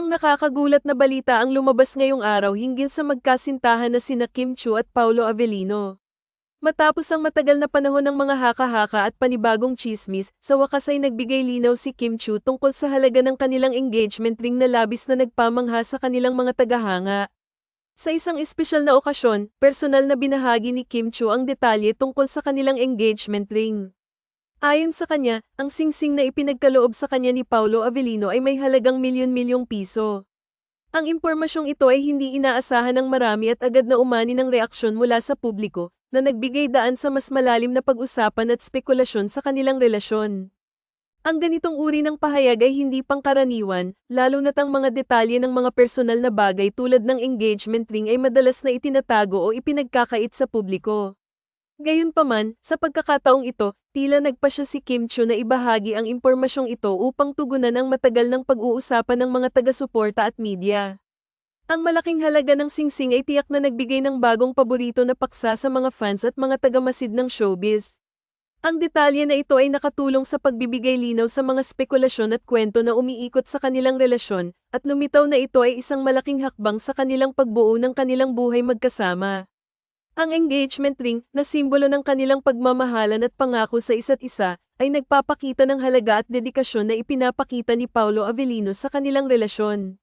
nakakagulat na balita ang lumabas ngayong araw hinggil sa magkasintahan na sina Kim Chu at Paulo Avellino. Matapos ang matagal na panahon ng mga haka-haka at panibagong chismis, sa wakas ay nagbigay linaw si Kim Chu tungkol sa halaga ng kanilang engagement ring na labis na nagpamangha sa kanilang mga tagahanga. Sa isang espesyal na okasyon, personal na binahagi ni Kim Chu ang detalye tungkol sa kanilang engagement ring. Ayon sa kanya, ang singsing na ipinagkaloob sa kanya ni Paulo Avellino ay may halagang milyon-milyong piso. Ang impormasyong ito ay hindi inaasahan ng marami at agad na umani ng reaksyon mula sa publiko, na nagbigay daan sa mas malalim na pag-usapan at spekulasyon sa kanilang relasyon. Ang ganitong uri ng pahayag ay hindi pangkaraniwan, lalo na't ang mga detalye ng mga personal na bagay tulad ng engagement ring ay madalas na itinatago o ipinagkakait sa publiko. Gayunpaman, sa pagkakataong ito, tila nagpa siya si Kim Chu na ibahagi ang impormasyong ito upang tugunan ang matagal ng pag-uusapan ng mga taga-suporta at media. Ang malaking halaga ng singsing ay tiyak na nagbigay ng bagong paborito na paksa sa mga fans at mga tagamasid ng showbiz. Ang detalye na ito ay nakatulong sa pagbibigay linaw sa mga spekulasyon at kwento na umiikot sa kanilang relasyon, at lumitaw na ito ay isang malaking hakbang sa kanilang pagbuo ng kanilang buhay magkasama. Ang engagement ring, na simbolo ng kanilang pagmamahalan at pangako sa isa't isa, ay nagpapakita ng halaga at dedikasyon na ipinapakita ni Paulo Avellino sa kanilang relasyon.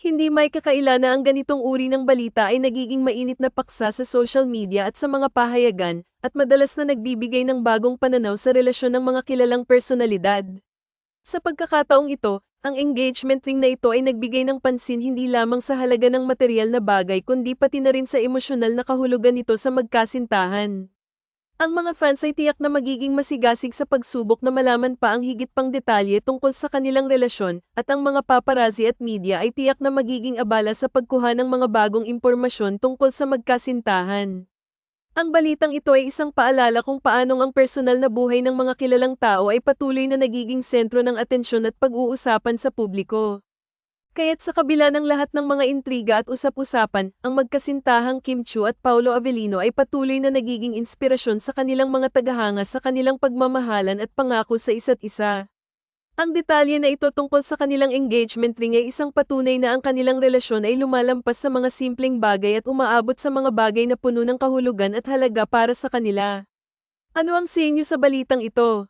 Hindi may kakaila na ang ganitong uri ng balita ay nagiging mainit na paksa sa social media at sa mga pahayagan, at madalas na nagbibigay ng bagong pananaw sa relasyon ng mga kilalang personalidad. Sa pagkakataong ito, ang engagement ring na ito ay nagbigay ng pansin hindi lamang sa halaga ng material na bagay kundi pati na rin sa emosyonal na kahulugan nito sa magkasintahan. Ang mga fans ay tiyak na magiging masigasig sa pagsubok na malaman pa ang higit pang detalye tungkol sa kanilang relasyon, at ang mga paparazzi at media ay tiyak na magiging abala sa pagkuha ng mga bagong impormasyon tungkol sa magkasintahan. Ang balitang ito ay isang paalala kung paanong ang personal na buhay ng mga kilalang tao ay patuloy na nagiging sentro ng atensyon at pag-uusapan sa publiko. Kaya't sa kabila ng lahat ng mga intriga at usap-usapan, ang magkasintahang Kim Chu at Paulo Avellino ay patuloy na nagiging inspirasyon sa kanilang mga tagahanga sa kanilang pagmamahalan at pangako sa isa't isa. Ang detalye na ito tungkol sa kanilang engagement ring ay isang patunay na ang kanilang relasyon ay lumalampas sa mga simpleng bagay at umaabot sa mga bagay na puno ng kahulugan at halaga para sa kanila. Ano ang sa inyo sa balitang ito?